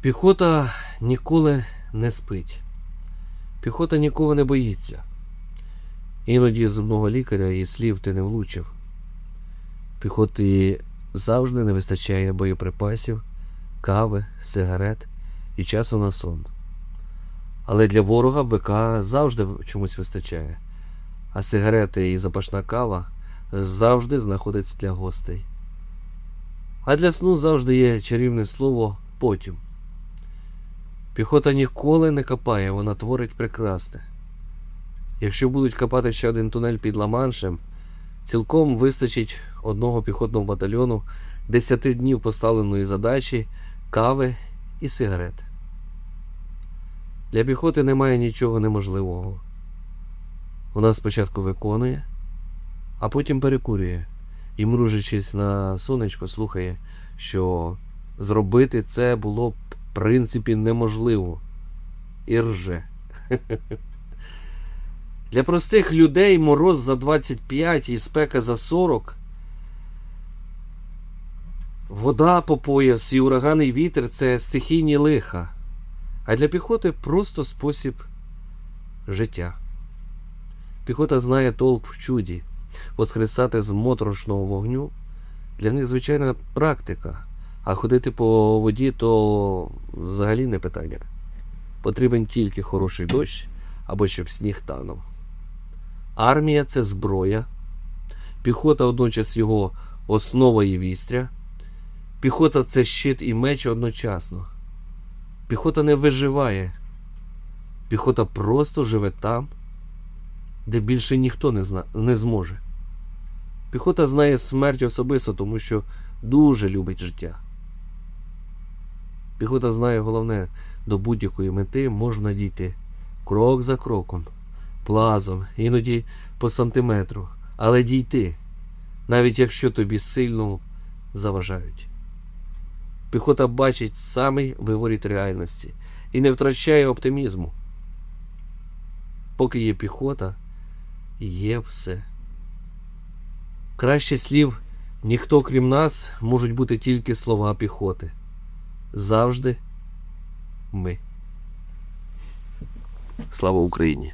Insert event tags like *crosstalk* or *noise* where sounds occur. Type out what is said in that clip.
Піхота ніколи не спить. Піхота нікого не боїться. Іноді зубного лікаря і слів ти не влучив. Піхоті завжди не вистачає боєприпасів, кави, сигарет і часу на сон. Але для ворога БК завжди чомусь вистачає, а сигарети і запашна кава завжди знаходяться для гостей. А для сну завжди є чарівне слово потім. Піхота ніколи не копає, вона творить прекрасне. Якщо будуть копати ще один тунель під Ла-Маншем, цілком вистачить одного піхотного батальйону 10 днів поставленої задачі, кави і сигарет. Для піхоти немає нічого неможливого. Вона спочатку виконує, а потім перекурює і, мружачись на сонечко, слухає, що зробити це було б принципі неможливо. І рже. *laughs* Для простих людей мороз за 25 і спека за 40. Вода по пояс і ураганний вітер це стихійні лиха. А для піхоти просто спосіб життя. Піхота знає толк в чуді. Воскресати з моторошного вогню для них звичайна практика. А ходити по воді то взагалі не питання. Потрібен тільки хороший дощ або щоб сніг танув. Армія це зброя, піхота водночас його основа і вістря. Піхота це щит і меч одночасно. Піхота не виживає. Піхота просто живе там, де більше ніхто не, зна... не зможе. Піхота знає смерть особисто, тому що дуже любить життя. Піхота знає головне, до будь-якої мети можна дійти крок за кроком, плазом, іноді по сантиметру, але дійти, навіть якщо тобі сильно заважають. Піхота бачить самий виворіт реальності і не втрачає оптимізму. Поки є піхота, є все. Краще слів ніхто крім нас можуть бути тільки слова піхоти. Завжди ми. Слава Україні!